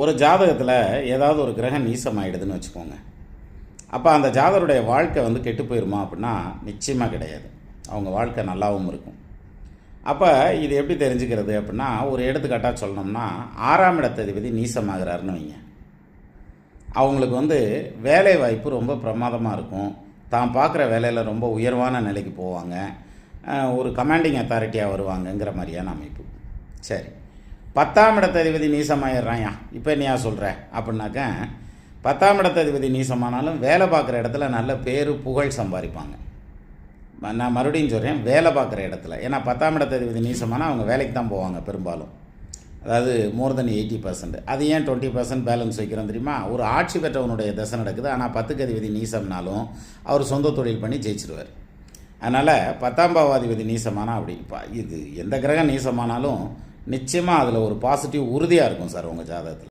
ஒரு ஜாதகத்தில் ஏதாவது ஒரு கிரகம் நீசம் ஆயிடுதுன்னு வச்சுக்கோங்க. அப்போ அந்த ஜாதகருடைய வாழ்க்கை வந்து கெட்டு போயிருமா அப்படின்னா நிச்சயமாக கிடையாது. அவங்க வாழ்க்கை நல்லாவும் இருக்கும். அப்போ இது எப்படி தெரிஞ்சுக்கிறது அப்படின்னா ஒரு எடுத்துக்காட்டாக சொல்லணும்னா ஆறாம் இடத்ததிபதி நீசமாகிறாருன்னு வைங்க. அவங்களுக்கு வந்து வேலை வாய்ப்பு ரொம்ப பிரமாதமாக இருக்கும். தான் பார்க்குற வேலையில் ரொம்ப உயர்வான நிலைக்கு போவாங்க. ஒரு கமாண்டிங் அத்தாரிட்டியாக வருவாங்கங்கிற மாதிரியான அமைப்பு. சரி. பத்தாம் இடத்ததிபதி நீசமாயிடுறாயா? இப்போ என்னையா சொல்கிற அப்படின்னாக்க பத்தாம் இடத்ததிபதி நீசமானாலும் வேலை பார்க்குற இடத்துல நல்ல பேர் புகழ் சம்பாதிப்பாங்க. நான் மறுபடியும் சொல்கிறேன் வேலை பார்க்குற இடத்துல. ஏன்னா பத்தாம் இடத்ததிபதி நீசமானால் அவங்க வேலைக்கு தான் போவாங்க பெரும்பாலும். அதாவது மோர் தென் எயிட்டி பர்சன்ட் அது ஏன் டுவெண்ட்டி பர்சன்ட் பேலன்ஸ் வைக்கிறோம் தெரியுமா? ஒரு ஆட்சி பெற்றவனுடைய தசை நடக்குது. ஆனால் பத்துக்கு அதிபதி நீசம்னாலும் அவர் சொந்த தொழில் பண்ணி ஜெயிச்சிருவார். அதனால் பத்தாம் பாவாதிபதி நீசமானா அப்படி. இப்போ இது எந்த கிரகம் நீசமானாலும் நிச்சயமாக அதில் ஒரு பாசிட்டிவ் உறுதியாக இருக்கும் சார் உங்கள் ஜாதகத்தில்.